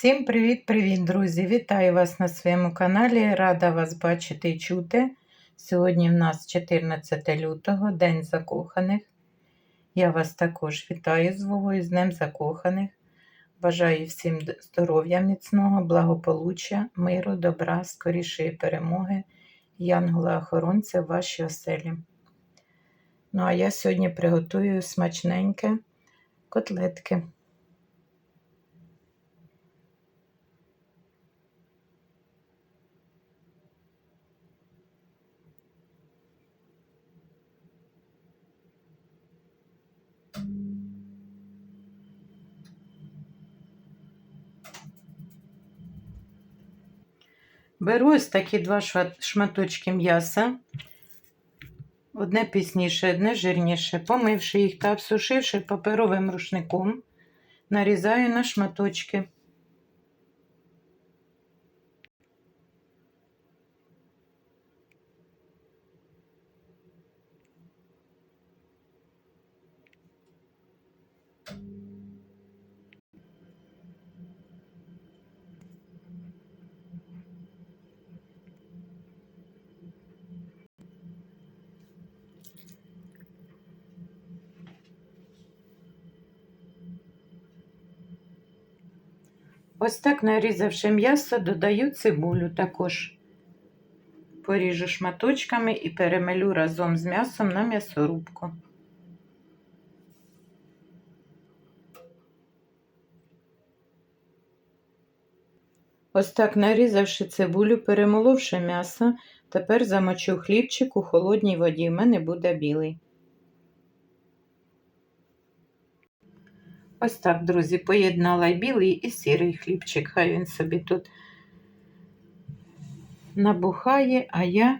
Всім привіт-привіт, друзі! Вітаю вас на своєму каналі. Рада вас бачити і чути. Сьогодні в нас 14 лютого, День закоханих. Я вас також вітаю з Вовою, з Днем Закоханих. Бажаю всім здоров'я міцного, благополуччя, миру, добра, скорішої перемоги, янгола-охоронця в вашій оселі. Ну, а я сьогодні приготую смачненьке котлетки. Беру ось такі два шматочки м'яса. Одне пісніше, одне жирніше. Помивши їх та обсушивши паперовим рушником, нарізаю на шматочки. Ось так нарізавши м'ясо, додаю цибулю також. Поріжу шматочками і перемелю разом з м'ясом на м'ясорубку. Ось так нарізавши цибулю, перемоловши м'ясо, тепер замочу хлібчик у холодній воді. У мене буде білий. Ось так, друзі, поєднала білий і сірий хлібчик. Хай він собі тут набухає, а я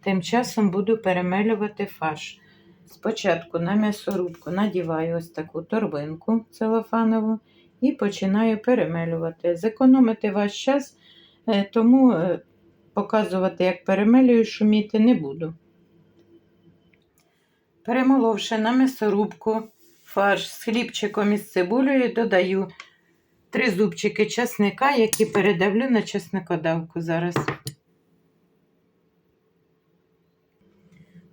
тим часом буду перемелювати фарш. Спочатку на м'ясорубку надіваю ось таку торбинку целофанову і починаю перемелювати. Зекономити ваш час, е, тому е, показувати, як перемелюю, шуміти не буду. Перемоловши на м'ясорубку фарш з хлібчиком і з цибулею, додаю три зубчики чесника, які передавлю на чесникодавку зараз.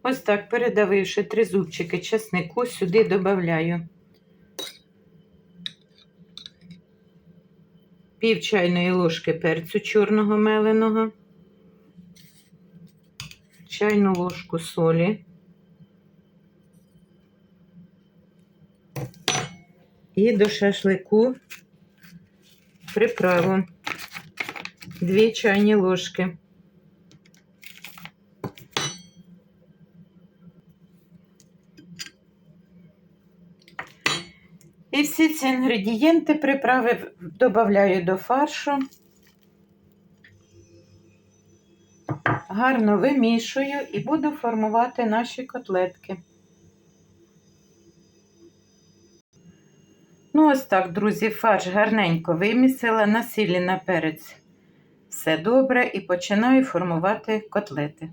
Ось так, передавивши три зубчики чеснику, сюди додаю пів чайної ложки перцю чорного меленого, чайну ложку солі. І до шашлику приправу 2 чайні ложки. І всі ці інгредієнти приправи додаю до фаршу. Гарно вимішую і буду формувати наші котлетки. Ну, ось так, друзі, фарш гарненько вимісила, на сілі на перець. Все добре, і починаю формувати котлети.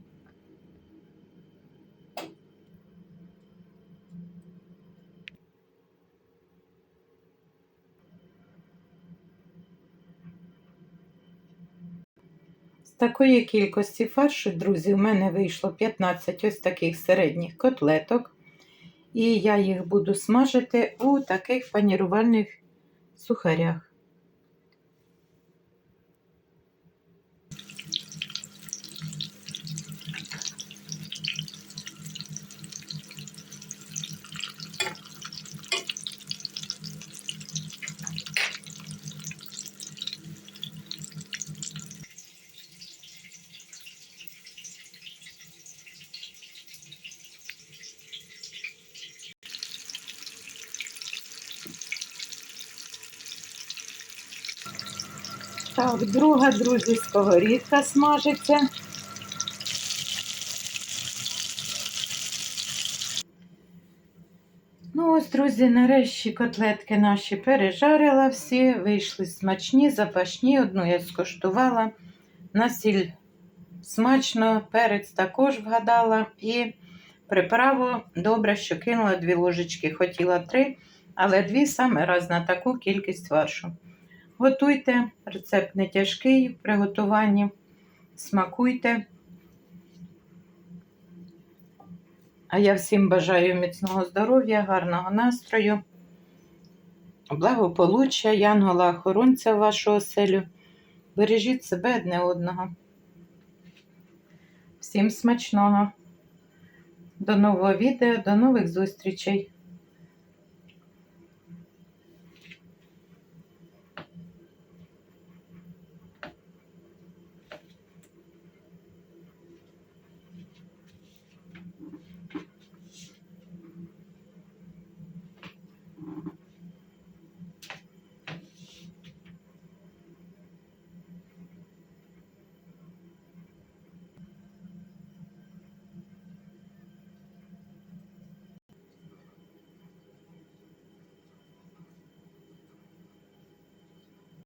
З такої кількості фаршу, друзі, у мене вийшло 15 ось таких середніх котлеток. І я їх буду смажити у таких панірувальних сухарях. Так, друга, друзі, сковорідка смажиться. Ну ось, друзі, нарешті котлетки наші пережарила всі, вийшли смачні, запашні. Одну я скоштувала. На сіль смачно, перець також вгадала. І приправу добре, що кинула дві ложечки, хотіла три, але дві саме раз на таку кількість фаршу. Готуйте, рецепт не тяжкий в приготуванні. Смакуйте. А я всім бажаю міцного здоров'я, гарного настрою, благополуччя, янгола-охоронця в вашу оселю. Бережіть себе одне одного. Всім смачного! До нового відео, до нових зустрічей!